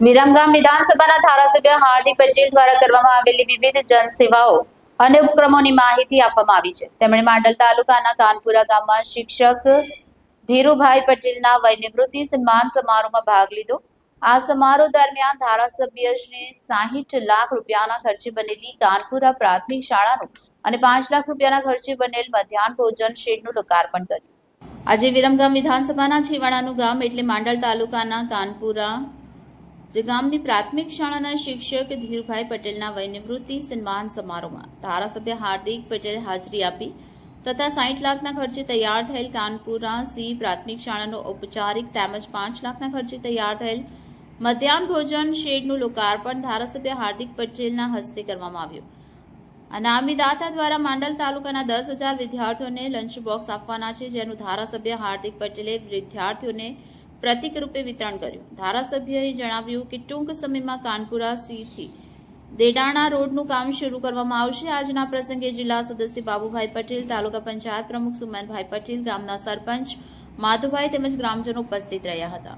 વિરમગામ વિધાનસભાના ધારાસભ્ય હાર્દિક પટેલ દ્વારા કરવામાં આવેલી વિવિધ જનસેવાઓ અને ઉપક્રમોની માહિતી આપવામાં આવી છે. તેમણે માંડલ તાલુકાના કાનપુરા ગામમાં શિક્ષક ધીરુભાઈ પટેલના વયનિવૃત્તિ સન્માન સમારોહમાં ભાગ લીધો. આ સમારોહ દરમિયાન ધારાસભ્ય સાહીઠ લાખ રૂપિયાના ખર્ચે બનેલી કાનપુરા પ્રાથમિક શાળાનું અને પાંચ લાખ રૂપિયાના ખર્ચે બનેલ મધ્યાહન ભોજન શેડનું લોકાર્પણ કર્યું. આજે વિરમગામ વિધાનસભાના છેવાડાનું ગામ એટલે માંડલ તાલુકાના કાનપુરા જે ગામની પ્રાથમિક શાળાના શિક્ષક ધીરુભાઈ પટેલના વય નિવૃત્તિ સન્માન સમારોહમાં ધારાસભ્ય હાર્દિક પટેલે હાજરી આપી તથા સાઠ લાખના ખર્ચે તૈયાર થયેલ કાનપુરા સી પ્રાથમિક શાળાનો ઔપચારિક તેમજ પાંચ લાખના ખર્ચે તૈયાર થયેલ મધ્યાહન ભોજન શેડનું લોકાર્પણ ધારાસભ્ય હાર્દિક પટેલના હસ્તે કરવામાં આવ્યું. અનામીદાતા દ્વારા માંડલ તાલુકાના દસ હજાર વિદ્યાર્થીઓને લંચ બોક્સ આપવાના છે, જેનું ધારાસભ્ય હાર્દિક પટેલે વિદ્યાર્થીઓને પ્રતિક રૂપે વિતરણ કર્યું. ધારાસભ્યએ જણાવ્યું કે ટૂંક સમયમાં કાનપુરા સીથી દેડાણા રોડનું કામ શરૂ કરવામાં આવશે. આજના પ્રસંગે જિલ્લા સદસ્ય બાબુભાઈ પટેલ, તાલુકા પંચાયત પ્રમુખ સુમનભાઈ પટેલ, ગામના સરપંચ માધુભાઈ તેમજ ગ્રામજનો ઉપસ્થિત રહ્યા હતા.